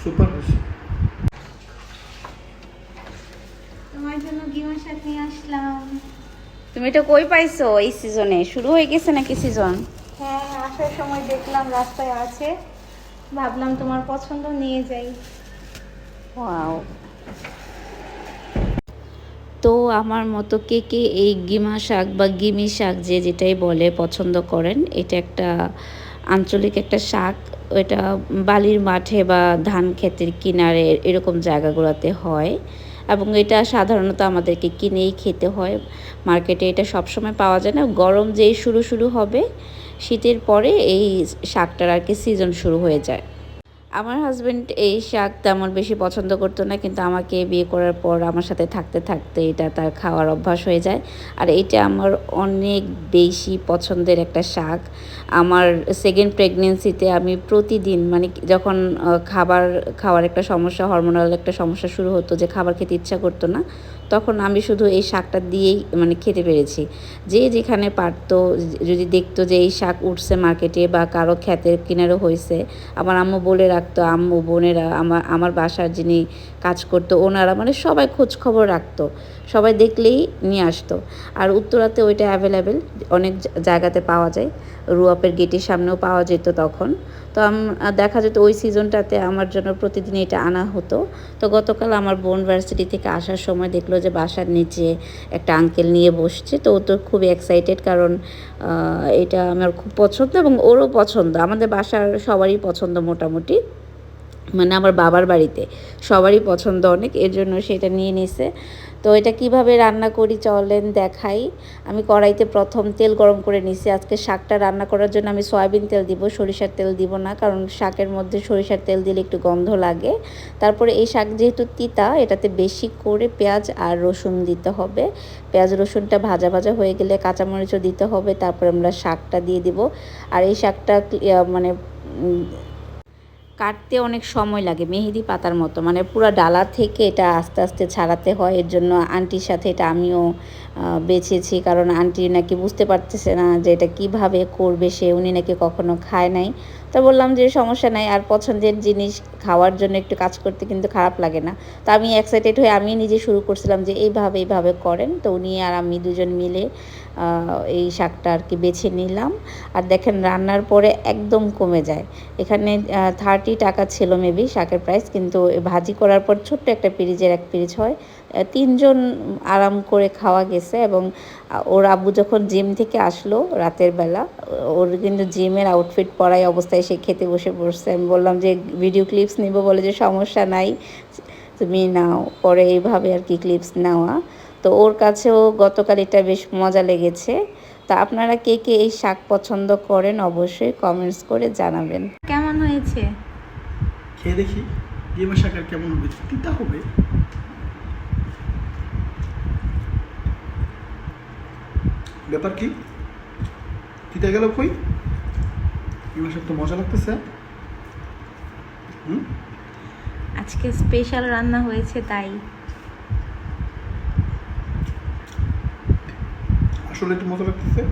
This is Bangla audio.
সুপার তোমার জন্য গিমা শাক নিয়ে আসলাম। তুমি এটা কই পাইছো এই সিজনে? শুরু হয়ে গেছে নাকি সিজন? হ্যাঁ আসার সময় দেখলাম রাস্তায় আছে। ভাবলাম তোমার পছন্দ নিয়ে যাই। ওয়াও। তো আমার মতো কে কে এই গিমা শাক বা গিমি শাক যে যেটাই বলে পছন্দ করেন, এটা একটা আঞ্চলিক একটা শাক। এটা বালির মাঠে বা ধান ক্ষেতের কিনারে এরকম জায়গাগুলোতে হয় এবং এটা সাধারণত আমাদেরকে কিনেই খেতে হয়। মার্কেটে এটা সবসময় পাওয়া যায় না। গরম যেই শুরু শুরু হবে, শীতের পরে এই শাকটার আর কি সিজন শুরু হয়ে যায়। আমার হাজব্যান্ড এই শাক তেমন বেশি পছন্দ করতো না, কিন্তু আমাকে বিয়ে করার পর আমার সাথে থাকতে থাকতে এটা তার খাওয়ার অভ্যাস হয়ে যায়। আর এটা আমার অনেক বেশি পছন্দের একটা শাক। আমার সেকেন্ড প্রেগনেন্সিতে আমি প্রতিদিন মানে যখন খাবার খাওয়ার একটা সমস্যা হরমোনাল একটা সমস্যা শুরু হতো যে খাবার খেতে ইচ্ছা করতো না তখন আমি শুধু এই শাকটা দিয়েই মানে খেতে পেরেছি। যে যেখানে পারতো, যদি দেখতো যে এই শাক উঠছে মার্কেটে বা কারও ক্ষেতের কিনারে হয়েছে আমার আম্মু বলে রাখতো, আম্মু, বোনেরা, আমার আমার বাসার যিনি কাজ করতো, ওনারা মানে সবাই খোঁজ খবর রাখতো, সবাই দেখলেই নিয়ে আসতো। আর উত্তরাতে ওইটা অ্যাভেলেবেল অনেক জায়গাতে পাওয়া যায়। রুয়াপের গেটের সামনেও পাওয়া যেত তখন। তো দেখা যেত ওই সিজনটাতে আমার জন্য প্রতিদিন এটা আনা হতো। তো গতকাল আমার বোন ভার্সিটি থেকে আসার সময় দেখল যে বাসার নিচে একটা আঙ্কেল নিয়ে বসছে। তো ও তো খুব এক্সাইটেড কারণ এটা আমার খুব পছন্দ এবং ওরও পছন্দ। আমাদের বাসার সবারই পছন্দ মোটামুটি। মানে আমার বাবার বাড়িতে। সবারই পছন্দ অনেক, এর জন্য সেটা নিয়ে নিছে। তো এটা কীভাবে রান্না করি চলেন দেখাই। আমি কড়াইতে প্রথম তেল গরম করে নিছি। আজকে শাকটা রান্না করার জন্য আমি সয়াবিন তেল দিব, সরিষার তেল দিব না, কারণ শাকের মধ্যে সরিষার তেল দিলে একটু গন্ধ লাগে। তারপরে এই শাক যেহেতু তিতা, এটাতে বেশি করে পেঁয়াজ আর রসুন দিতে হবে। পেঁয়াজ, রসুনটা ভাজা ভাজা হয়ে গেলে কাঁচামরিচও দিতে হবে, তারপরে আমরা শাকটা দিয়ে দিব। আর এই শাকটা মানে কাটতে অনেক সময় লাগে, মেহেদি পাতার মতো। মানে পুরো ডালা থেকে এটা আস্তে আস্তে ছাড়াতে হয়, এর জন্য আন্টির সাথে এটা আমিও বেছেছি। কারণ আন্টি নাকি বুঝতে পারতেছে না যে এটা কীভাবে করবে সে, উনি নাকি কখনো খায় নাই। তো বললাম যে সমস্যা নাই, আর পছন্দের জিনিস খাওয়ার জন্য একটু কাজ করতে কিন্তু খারাপ লাগে না। তো আমি এক্সাইটেড হয়ে আমি নিজে শুরু করছিলাম যে এইভাবে এইভাবে করেন। তো উনি আর আমি দুজন মিলে এই শাকটা আর কি বেছে নিলাম। আর দেখেন রান্নার পরে একদম কমে যায়। এখানে থার্টি টাকা ছিল মেবি শাকের প্রাইস কিন্তু ভাজি করার পর ছোট্ট একটা পিরিজের এক পিরিজ হয়। তিনজন আরাম করে খাওয়া গেছে এবং ওর আব্বু যখন জিম থেকে আসলো রাতের বেলা ওর কিন্তু জিমের আউটফিট পরাই অবস্থায় সে খেতে বসে পড়ছে। আমি বললাম যে ভিডিও ক্লিপস নিব বলে যে সমস্যা নাই। তুমি নাও। পরে এইভাবে আর কি ক্লিপস নেওয়া। তো ওর কাছেও গতকাল এটা বেশ মজা লেগেছে। তা আপনারা কে কে এই শাক পছন্দ করেন অবশ্যই কমেন্টস করে জানাবেন। কেমন হয়েছে? খেয়ে দেখি। কেমন হবে? তিতা হবে। ব্যাপার কি? তিতা গেল কই? ডিমা সব তো মজা লাগতেছে। হুম? আজকে স্পেশাল রান্না হয়েছে তাই। আসলে একটু মজা লাগতেছে।